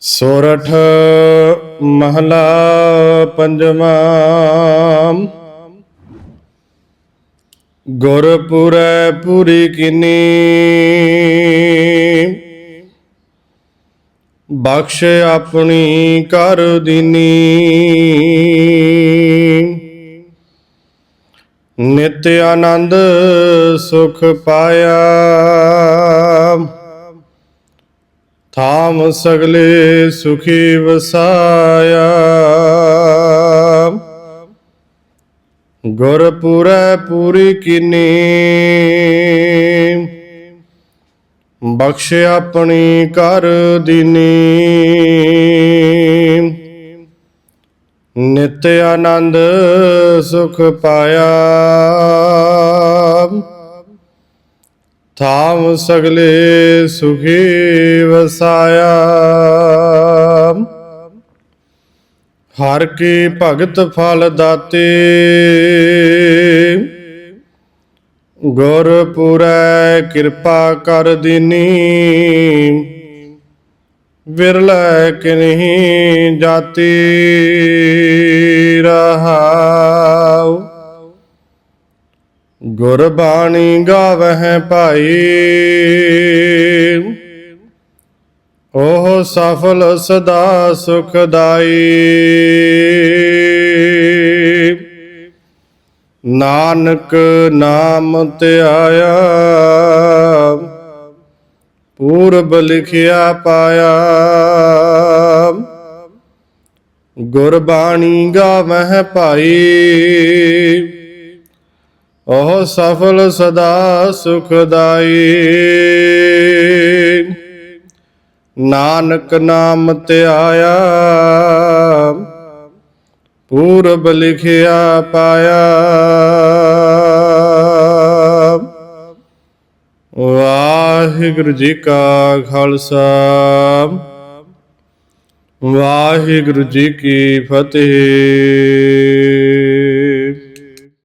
ਸੋਰਠ ਮਹਲਾ ਪੰਜਵਾਂ। ਗੁਰਪੁਰੈ ਪੂਰੀ ਕਿਨੀ। ਬਖਸ਼ ਆਪਣੀ ਕਰ ਦੀਨੀ। ਨਿਤ ਆਨੰਦ ਸੁਖ ਪਾਇਆ। ਥਾਮ ਸਗਲੇ ਸੁਖੀ ਵਸਾਇਆ। ਗੁਰਪੁਰੈ ਪੂਰੀ ਕੀਨੀ। ਬਖਸ਼ ਆਪਣੀ ਕਰ ਦੀਨੀ। ਨਿਤ ਆਨੰਦ ਸੁਖ ਪਾਇਆ। ਥਾਮ ਸਗਲੇ ਸੁਖੀ ਵਸਾਇਆ। ਹਰ ਕੀ ਭਗਤ ਫਲ ਦਾਤੇ। ਗੁਰ ਪੂਰੈ ਕਿਰਪਾ ਕਰ ਦੀਨੀ। ਵਿਰਲੇ ਕਿਨਹੀ ਜਾਤੀ ਰਹਾਉ ਗੁਰਬਾਣੀ ਗਾਵਹਿ ਭਾਈ। ਉਹ ਸਫਲ ਸਦਾ ਸੁਖਦਾਈ। ਨਾਨਕ ਨਾਮ ਧਿਆਇਆ ਪੂਰਬ ਲਿਖਿਆ ਪਾਇਆ। ਗੁਰਬਾਣੀ ਗਾਵਹਿ ਭਾਈ। ਉਹ ਸਫਲ ਸਦਾ ਸੁਖਦਾਈ। ਨਾਨਕ ਨਾਮ ਧਿਆਇਆ ਪੂਰਬ ਲਿਖਿਆ ਪਾਇਆ। ਵਾਹਿਗੁਰੂ ਜੀ ਕਾ ਖਾਲਸਾ, ਵਾਹਿਗੁਰੂ ਜੀ ਕੀ ਫਤਿਹ।